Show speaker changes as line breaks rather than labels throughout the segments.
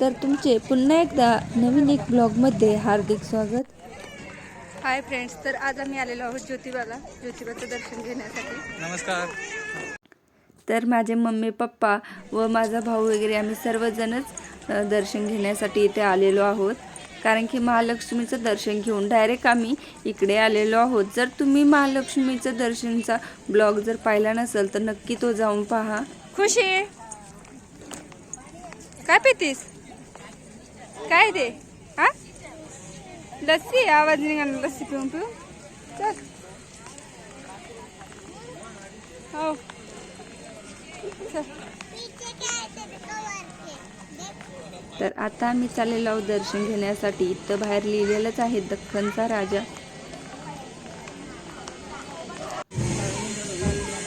तर तुमचे पुन्हा एकदा नवीन एक ब्लॉगमध्ये हार्दिक स्वागत.
हाय फ्रेंड्स तर आज आम्ही आलेलो आहोत ज्योतिबाला ज्योतिबाचं दर्शन घेण्यासाठी.
नमस्कार.
तर माझे मम्मी पप्पा व माझा भाऊ वगैरे आम्ही सर्वजणच दर्शन घेण्यासाठी इथे आलेलो आहोत. कारण की महालक्ष्मीचं दर्शन घेऊन डायरेक्ट आम्ही इकडे आलेलो आहोत. जर तुम्ही महालक्ष्मीचं दर्शनचा ब्लॉग जर पाहिला नसेल तर नक्की तो जाऊन पहा.
खुशी. काय पितीस? काय ते हा? लस्सी आवाज निघाला लस्सी पिऊन पिऊन. चल. हो.
तर आता आम्ही चाललेलो आहोत दर्शन घेण्यासाठी. इथं बाहेर लिहिलेलंच आहे दख्खनचा राजा.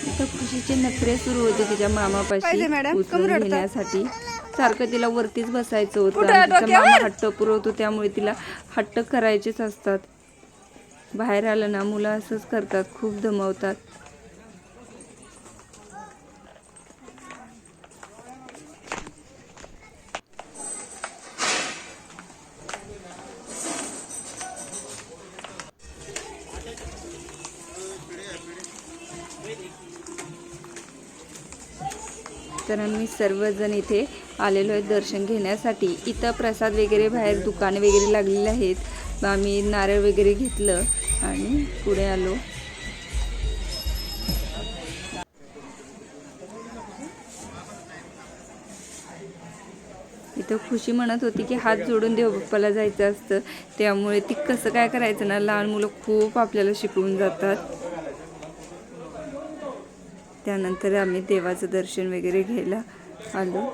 इथं खुशीचे नखरे सुरू होते तिच्या मामापाशी
मॅडम.
घेण्यासाठी. सारखं तिला वरतीच बसायचं होतं. तिचा हट्ट पुरवतो त्यामुळे तिला हट्ट करायचेच असतात. बाहेर आलं ना मुलं असंच करतात खूप दमवतात. तर आम्ही सर्वजण इथे आलेलो आहे दर्शन घेण्यासाठी. इथं प्रसाद वगैरे बाहेर दुकाने वगैरे लागलेले आहेत. आम्ही नारळ वगैरे घेतलं आणि पुढे आलो. इथं खुशी म्हणत होती की हात जोडून देवबाप्पाला जायचं असतं. त्यामुळे ती कसं काय करायचं ना लहान मुलं खूप आपल्याला शिकवून जातात. त्यानंतर आम्ही देवाचं दर्शन वगैरे घ्यायला आलो.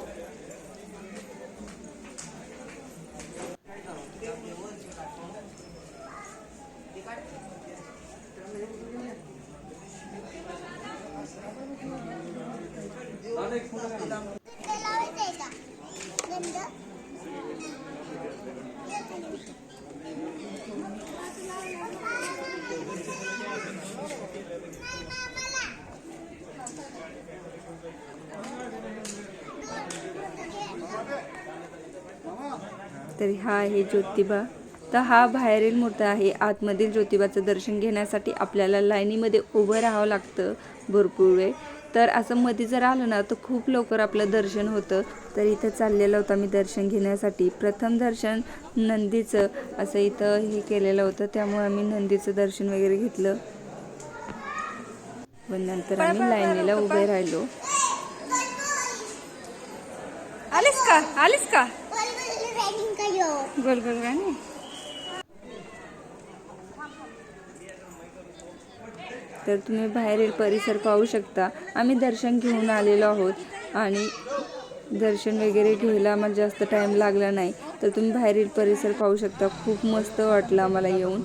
तर हा आहे ज्योतिबा. तर हा बाहेरील मूर्त आहे. आतमधील ज्योतिबाचं दर्शन घेण्यासाठी आपल्याला लाईनीमध्ये उभं राहावं लागतं भरपूर वेळ. तर असं मध्ये जर आलं ना तर खूप लवकर आपलं दर्शन होतं तर इथं चाललेलं होतं आम्ही दर्शन घेण्यासाठी प्रथम दर्शन नंदीचं असं इथं हे केलेलं होतं त्यामुळे आम्ही नंदीचं दर्शन वगैरे घेतलं व नंतर आम्ही लाईनीला उभे राहिलो
आलीस का आलीस का गोल गोल गाणी
तर तुम्ही बाहेरील परिसर पाहू शकता. आम्ही दर्शन घेऊन आलेलो आहोत आणि दर्शन वगैरे घ्यायला आम्हाला जास्त टाईम लागला नाही. तर तुम्ही बाहेरील परिसर पाहू शकता. खूप मस्त वाटलं आम्हाला येऊन.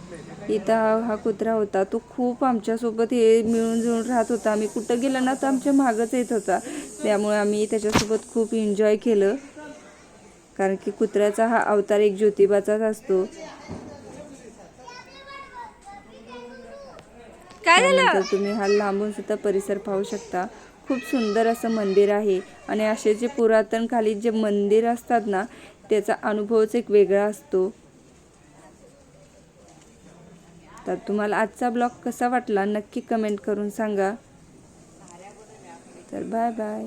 इथं हा हा कुत्रा होता. तो खूप आमच्यासोबत हे मिळून जुळून राहत होता. आम्ही कुठं गेलं ना तर आमच्या मागच येत होता. त्यामुळे आम्ही त्याच्यासोबत खूप एन्जॉय केलं. कारण की कुत्र्याचा हा अवतार एक ज्योतिबाचाच असतो.
काय झालं?
तुम्ही हा लांबून सुद्धा परिसर पाहू शकता. खूप सुंदर असं मंदिर आहे. आणि असे जे पुरातन खाली जे मंदिर असतात ना त्याचा अनुभवच एक वेगळा असतो. तर तुम्हाला आजचा ब्लॉग कसा वाटला नक्की कमेंट करून सांगा. तर बाय बाय.